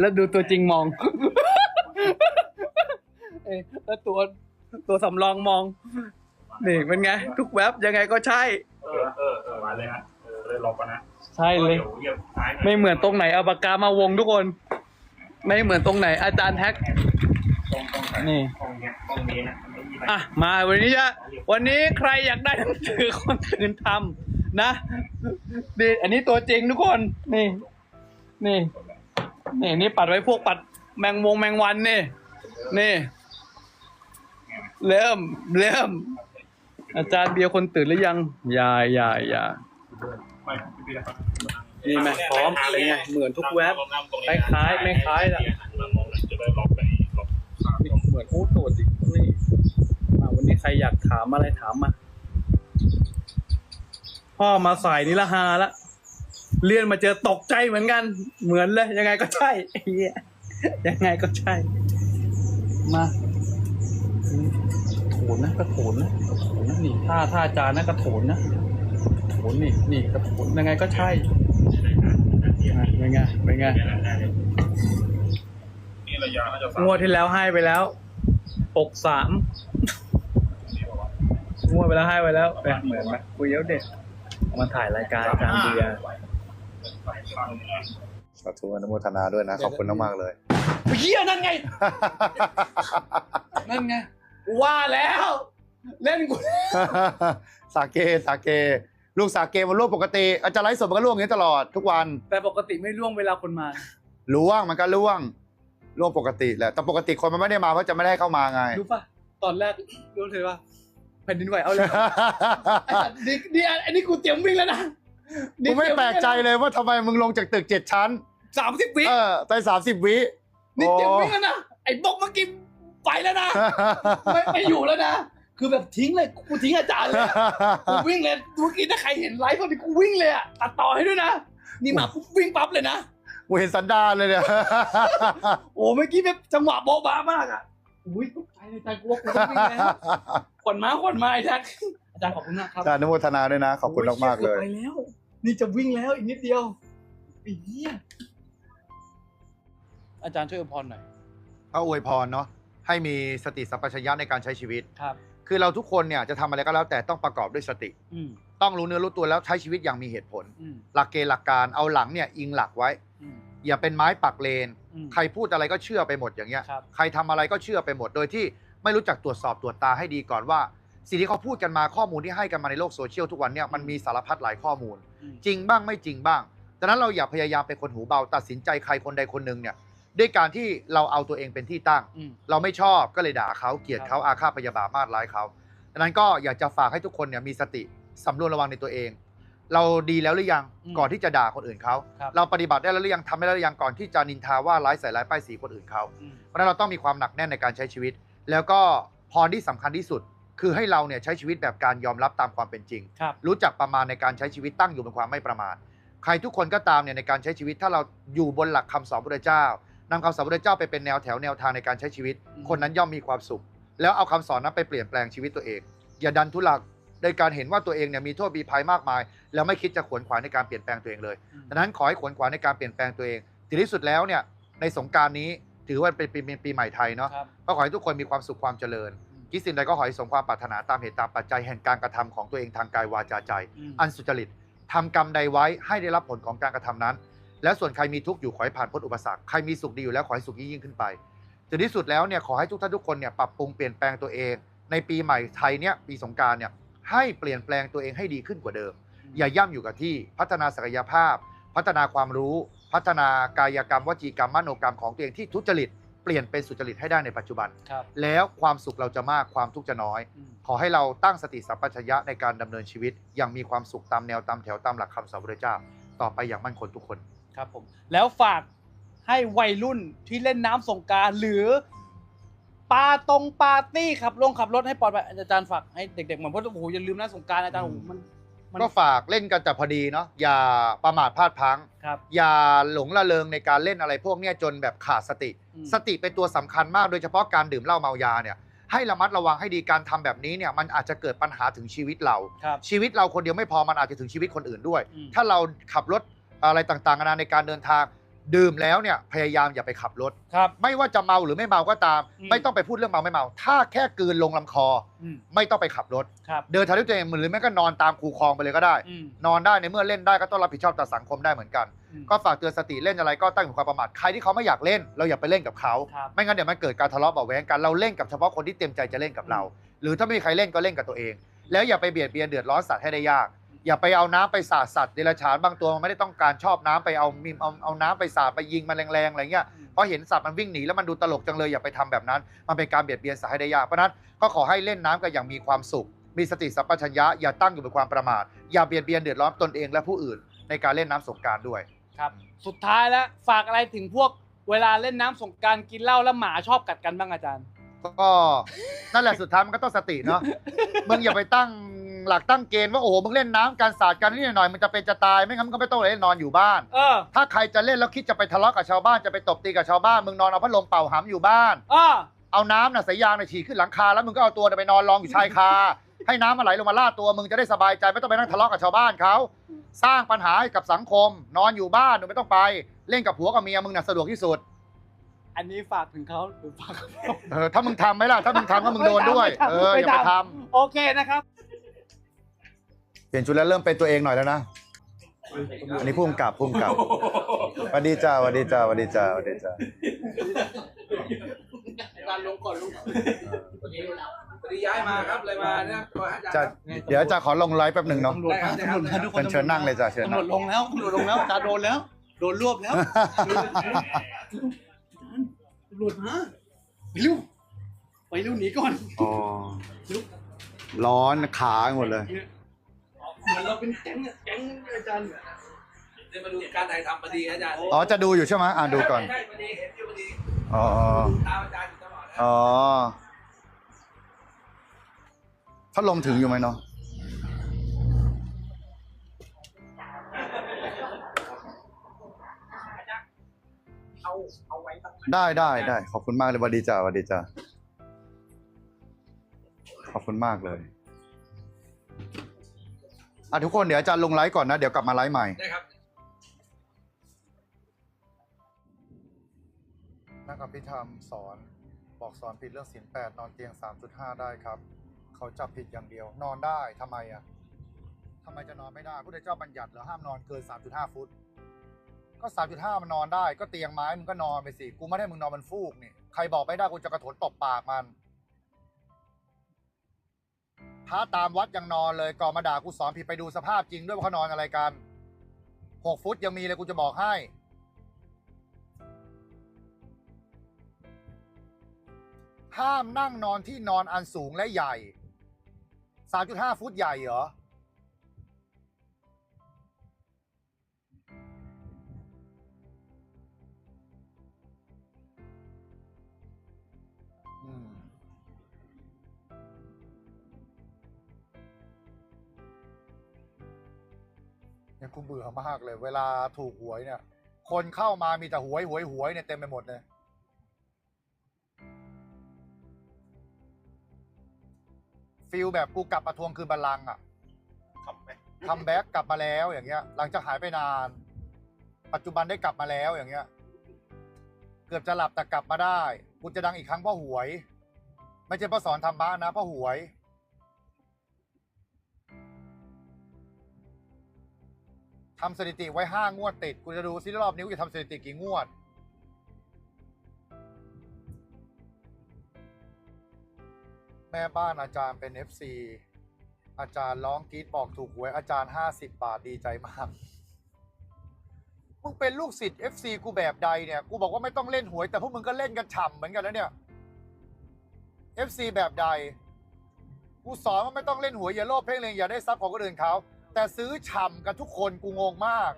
แล้วดูตัวจริงมอง เอ้ยแล้วตัวตัวสำรองมองนี่เป็นไง ทุกแว็บยังไงก็ใช่ เออเออเออมาเลยฮะเออเลยล็อกก่อนนะใช่เลย ดี๋วเหยียบซ้ายหน่อยไม่เหมือนตรงไหนเอาปากกามาวงทุกคน ไม่เหมือนตรงไหน อาจารย์แท็ก ตรงตรงไหนี่ ตรงเนี้ยตรงนี้นะไม่มีอะไรอะมาวันนี้จะวันนี้ใครอยากได้หนังสือคนตื่นทำนะนี่อันนี้ตัวจริงทุกคน นี่ นี่ นี่นี่ปัดไว้พวกปัดแมงวงแมงวันนี่ นี่ เริ่ม เริ่ม อาจารย์เบียร์คนตื่นหรือยังอย่าอย่าอย่านี่ไหมพร้อมเป็นไงเหมือนทุกแว็บคล้ายๆไม่คล้ายละมามองหน่อยจะเหมือนโอ้โตดดินี่มาวันนี้ใครอยากถามอะไรถามมาพ่อมาสายนิรฮาละ เลื่อนมาเจอตกใจเหมือนกัน เหมือนเลย ยังไงก็ใช่ไอ้เหี้ยยังไงก็ใช่ มาโถนนะกระโถนนะกระโถนนะนี่ท่าท่าอาจารย์นะกระโถนนะโถนนี่นี่กระโถนยังไงก็ใช่เป็นไงเป็นไงนี่ระยะน่าจะสามงวดที่แล้วให้ไปแล้วหกสามนี่บอกว่างวดไปแล้วให้ไปแล้วเอ๊ะเหมือนไหมคุยเยอะเด็กเอามาถ่ายรายการอาจารย์เบียร์ข้างนี้ สาธุอนุโมทนาด้วยนะ ขอบคุณมากๆเลยเฮียนั่นไง นั่นไงว่าแล้ว เล่นกูสาเกสาเก ลูกสาเกมันร่วงปกติ อาจารย์ไลฟ์สดมันก็ร่วงอย่างนี้ตลอดทุกวัน แต่ปกติไม่ร่วงเวลาคนมาร่วงมันก็ร่วงร่วงปกติแหละแต่ปกติคนมันไม่ได้มาเพราะจะไม่ได้เข้ามาไงรู้ป่ะตอนแรกรู้เลยว่าแผ่นดินไหวเอาเลยไอ้สัตว์นี่นี่อันนี้กูเตรียมวิ่งแล้วนะ กูไม่แปลกใจเลยว่าทำไมมึงลงจากตึกเจ็ดชั้น สามสิบวิเออไปสามสิบวินี่เตรียมโอ้วิ่งแล้วนะไอ้บอกเมื่อกี้ไปแล้วนะไม่ไม่อยู่แล้วนะคือแบบทิ้งเลยกูทิ้งอาจารย์เลยอะกูวิ่งเลยเมื่อกี้ถ้าใครเห็นไลฟ์คนนี้กูวิ่งเลยอะตัดต่อให้ด้วยนะนี่มาปุ๊บวิ่งปั๊บเลยนะกูเห็นสันดานเลยเนี่ยโอ้เมื่อกี้แบบจังหวะโบ๊ะบ้ามากอะอุ้ยตกใจเลยใจกูว่ากูต้องวิ่งแล้วขวัญมาขวัญมาไอ้แท็กอาจารย์ขอบคุณมากครับอาจารย์อนุโมทนาด้วยนะ ขอบคุณมากๆเลยโอ้หี้กือบไปแล้ว นี่จะวิ่งแล้วอีกนิดเดียวไอ้เหี้ยอาจารย์ช่วยอวยพรหน่อย ก็อวยพรเนาะให้มีสติสัมปชัญญะในการใช้ชีวิต ครับ คือเราทุกคนเนี่ยจะทำอะไรก็แล้วแต่ต้องประกอบด้วยสติ อืมต้องรู้เนื้อรู้ตัวแล้วใช้ชีวิตอย่างมีเหตุผล อืมหลักเกณฑ์หลักการเอาหลังเนี่ยอิงหลักไว้ อืมอย่าเป็นไม้ปักเลน อืม ใครพูดอะไรก็เชื่อไปหมดอย่างเงี้ย ครับ ใครทำอะไรก็เชื่อไปหมดโดยที่ไม่รู้จักตรวจสอบตรวจตาให้ดีก่อนว่า สิ่งที่เขาพูดกันมาข้อมูลที่ให้กันมาในโลกโซเชียลทุกวันเนี่ยมันมีสารพัดหลายข้อมูลอืมจริงบ้างไม่จริงบ้างดังนั้นเราอย่าพยายามเป็นคนหูเบา ตัดสินใจใครคนใดคนหนึ่งเนี่ยด้วยการที่เราเอาตัวเองเป็นที่ตั้งอืมเราไม่ชอบก็เลยด่าเขาเกลียดครับเขาอาฆาตพยาบาทมาดร้ายเขาดังนั้นก็อยากจะฝากให้ทุกคนเนี่ยมีสติสำรวมระวังในตัวเอง เราดีแล้วหรือยังก่อนที่จะด่าคนอื่นเขาครับเราปฏิบัติได้แล้วหรือยังทำได้แล้วหรือยังก่อนที่จะนินทาว่าร้ายใส่ร้ายป้ายสีคนอื่นเขาอืมเพราะฉะนั้นเราต้องมีความหนักแน่นในการใช้ชีวิต แล้วก็พรที่สำคัญที่สุด คือให้เราเนี่ยใช้ชีวิตแบบการยอมรับตามความเป็นจริง ครับ รู้จักประมาณในการใช้ชีวิตตั้งอยู่บนความไม่ประมาทใครทุกคนก็ตามเนี่ยในการใช้ชีวิตถ้าเราอยู่บนหลักคำสอนพระเจ้านำคำสอนพระเจ้าไปเป็นแนวแถวแนวทางในการใช้ชีวิต อืม คนนั้นย่อมมีความสุข แล้วเอาคำสอนนั้นไปเปลี่ยนแปลงชีวิตตัวเอง อย่าดันทุลักในการเห็นว่าตัวเองเนี่ยมีโทษมีภัยมากมาย แล้วไม่คิดจะขวนขวายในการเปลี่ยนแปลงตัวเองเลยอืมดังนั้นขอให้ขวนขวายในการเปลี่ยนแปลงตัวเองถึงที่สุดแล้วเนี่ยในสงกรารนี้ถือว่าเป็นปีเป็นปีใหม่ไทยเนาะครับ ก็ขอให้ทุกคนมีความสุขความเจริญอืม คิดสิ่งใดก็ขอให้สมความปรารถนาตามเหตุตามปัจจัยแห่งการกระทำของตัวเองทางกายวาจาใจ อืม อันสุจริตทำกรรมใดไว้ให้ได้รับผลของการกระทำนั้น และส่วนใครมีทุกข์อยู่ขอให้ผ่านพ้นอุปสรรคใครมีสุขดีอยู่แล้วขอให้สุขยิ่งยิ่งขึ้นไปถึงที่สุดแล้วเนี่ยขอให้ทุกท่านทุกคนเนี่ยปรับปรุงเปลี่ยนแปลงตัวเอง ในปีใหม่ไทยเนี่ยปีสงกรารเนี่ยให้เปลี่ยนแปลงตัวเองให้ดีขึ้นกว่าเดิม อย่าย่ำอยู่กับที่พัฒนาศักยภาพ พัฒนาความรู้ พัฒนากายกรรมวจีกรรมมโนกรรมของตัวเองที่ทุจริตเป ลี่ยนเป็นสุจริตให้ได้ในปัจจุบัน ครับ แล้วความสุขเราจะมากความทุกข์จะน้อย อืม ขอให้เราตั้งสติสัมปชัญญะในการดำเนินชีวิต อย่างมีความสุขตามแนวตามแถวตามหลักคำสอนพระเจ้า ต่อไปอย่างมั่นคงทุกคน ครับผม แล้วฝากให้วัยรุ่นที่เล่นน้ำสงกรารหรือปาตรงปาร์ตี้ขับลงขับรถให้ปลอดภัยอาจารย์ฝากให้เด็กๆเหมือนเพราะโอ้โหอย่าลืมนะสงกรารอาจารย์โอ้โหมันมัน ก็ฝากเล่นกันแต่พอดีเนาะอย่าประมาทพลาดพลั้ง ครับ อย่าหลงละเลงในการเล่นอะไรพวกเนี้ยจนแบบขาดสติ อืม สติเป็นตัวสำคัญมากโดยเฉพาะการดื่มเหล้าเมายาเนี่ยให้ระมัดระวังให้ดีการทำแบบนี้เนี่ยมันอาจจะเกิดปัญหาถึงชีวิตเรา ครับ ชีวิตเราคนเดียวไม่พอมันอาจจะถึงชีวิตคนอื่นด้วย อืม ถ้าเราขับรถอะไรต่างๆนานาในการเดินทาง ดื่มแล้วเนี่ยพยายามอย่าไปขับรถ ครับ ไม่ว่าจะเมาหรือไม่เมาก็ตาม อืม ไม่ต้องไปพูดเรื่องเมาไม่เมา ถ้าแค่กลืนลงลำคอ อืมไม่ต้องไปขับรถ ครับเดินทางด้วยตัวเองหรือแม้ก็นอนตามคูคลองไปเลยก็ได้ อืมนอนได้ในเมื่อเล่นได้ก็ต้องรับผิดชอบต่อสังคมได้เหมือนกัน อืมก็ฝากเตือนสติเล่นอะไรก็ตั้งอยู่ความประมาทใครที่เขาไม่อยากเล่น เราอย่าไปเล่นกับเขา ครับ ไม่งั้นเดี๋ยวมันเกิดการทะเลาะเบาะแว้งกันเราเล่นกับเฉพาะคนที่เต็มใจจะเล่นกับเรา หรือถ้าไม่มีใครเล่นก็เล่นกับตัวเอง แล้วอย่าไปเบียดเบียนเดือดร้อนสัตว์ให้ได้ยาก อย่าไปเอาน้ำไปสาดสัตว์เดรัจฉานบางตัวมันไม่ได้ต้องการชอบน้ำไปเอามีเอาเอาน้ำไปสาดไปยิงมันแรงๆอะไรเงี้ยเพราะเห็นสัตว์มันวิ่งหนีแล้วมันดูตลกจังเลยอย่าไปทำแบบนั้น มันเป็นการเบียดเบียนสัตว์ให้ได้ยากเพราะฉะนั้นก็ขอให้เล่นน้ำกันอย่างมีความสุข มีสติสัมปชัญญะอย่าตั้งอยู่บนความประมาทอย่าเบียดเบียนเดือดร้อนตนเองและผู้อื่น ในการเล่นน้ำสงกรารด้วยครับสุดท้ายแล้วฝากอะไรถึงพวกเวลาเล่นน้ำสงกรารกินเหล้าแล้วหมาชอบกัดกันบ้างอาจารย์ ก็นั่นแหละสุดท้ายมันก็ต้องสติเนาะมึงอย่าไปตั้ง หลักตั้งเกณฑ์ว่าโอ้โหมึงเล่นน้ำการสาดกันนี่หน่อยมึงจะเป็นจะตายไม่งั้นมึงก็ไม่ต้องเล่นนอนอยู่บ้าน เออถ้าใครจะเล่นแล้วคิดจะไปทะเลาะกับชาวบ้านจะไปตบตีกับชาวบ้านมึงนอนเอาพัดลมเป่าหำอยู่บ้าน เออเอาน้ำน่ะสายยางน่ะฉีดขึ้นหลังคาแล้วมึงก็เอาตัวน่ะไปนอนรองอยู่ชายคา ให้น้ำมันไหลลงมาลาดตัวมึงจะได้สบายใจไม่ต้องไปนั่งทะเลาะกับชาวบ้านเขาสร้างปัญหาให้กับสังคม นอนอยู่บ้านมึงไม่ต้องไป เล่นกับผัวกับเมียมึงน่ะสะดวกที่สุดอันนี้ฝากถึงเขาหรือฝากกับผมเออถ้ามึงทำไหมล่ะถ้ามึงทำก็มึงโดนด้วยไม่ทำเออไม่อย่าไปทำทโอเคนะครับำ เปลี่ยนชุดแล้วเริ่มเป็นตัวเองหน่อยแล้วนะ อันนี้พุ่มกับพุ่มกับสวัสดีจ้าสวัสดีจ้าสวัสดีจ้าสวัสดีจ้าการลงก่อนลงพอดีย้ายมาครับเลยมาเนี่ยขอให้อาจะจารย์เดี๋ยวจะขอลงไลฟ์แป๊บหนึ่งเนาะตำรวจมาตำรวจมาทุกคนเชิญเชิญนั่งเลยจ้ะเชิญตำนั่รงวจลงแล้วตำรวจลงแล้วอาจารย์โดนแล้ว โดนรวบแล้วตำรวจมาไปเร็วไปเร็วหนีก่อนอ๋อร้อนขาหมดเลยเห มือนเราเป็นแก๊งอะแก๊งอาจารย์เดี๋ยวมาดูการถ่ายทำพอดีอาจารย์อ๋อจะดูอยู่ใช่ไหมอ่าดูก่อน ใช่พอดีเห็นอยู่พอดีอ๋อตามอาจารย์อยู่ตลอดนะอ๋อพัดลมถึงอยู่ไหมเนาะเอาเอาไว้ตั้งได้ได้ได้ขอบคุณมากเลยหวัสดีจ้าหวัสดีจ้าขอบคุณมากเลย อะทุกคนเดี๋ยวอาจารย์ลงไลฟ์ก่อนนะ เดี๋ยวกลับมาไลฟ์ใหม่ ได้ครับนักอภิธรรมสอนบอกสอนผิดเรื่องศีลแปดนอนเตียง 3.5 ได้ครับ เขาจับผิดอย่างเดียวนอนได้ทำไมอะทำไมจะนอนไม่ได้พระเจ้าบัญญัติเหรอห้ามนอนเกิน 3.5 ฟุต ก็ 3.5 มันนอนได้ ก็เตียงไม้มึงก็นอนไปสิ กูไม่ได้มึงนอนบนฟูกนี่ ใครบอกไม่ได้กูจะกระโถนตบปากมัน พระตามวัดยังนอนเลยก่อนมาด่ากูสอนผิดไปดูสภาพจริงด้วยว่าเขานอนอะไรกันหกฟุตยังมีเลยกูจะบอกให้ ห้ามนั่งนอนที่นอนอันสูงและใหญ่ 3.5 ฟุตใหญ่เหรอ กูเบื่อมากเลย เวลาถูกหวยเนี่ย คนเข้ามามีแต่หวยหวยหวยเนี่ยเต็มไปหมดเลยฟิลแบบกูกลับมาทวงคืนบัลลังก์อะคัมแบ็กกลับมาแล้วอย่างเงี้ย หลังจากหายไปนาน ปัจจุบันได้กลับมาแล้วอย่างเงี้ย เกือบจะหลับแต่กลับมาได้ กูจะดังอีกครั้งเพราะหวย ไม่ใช่เพราะสอนธรรมะนะเพราะหวย ทำสถิติไว้ห้างวดติด กูจะดูซิรอบนี้กูจะทำสถิติกี่งวด แม่บ้านอาจารย์เป็น FC อาจารย์ร้องกรีดบอกถูกหวยอาจารย์50บาทดีใจมาก มึงเป็นลูกศิษย์ FC กูแบบใดเนี่ย กูบอกว่าไม่ต้องเล่นหวย แต่พวกมึงก็เล่นกันฉ่ำเหมือนกันแล้วเนี่ย FC แบบใด กูสอนว่าไม่ต้องเล่นหวยอย่าโลภเพ่งเลงอย่าได้ทรัพย์ของคนอื่นเขา แต่ซื้อฉ่ำกันทุกคนกูงงมาก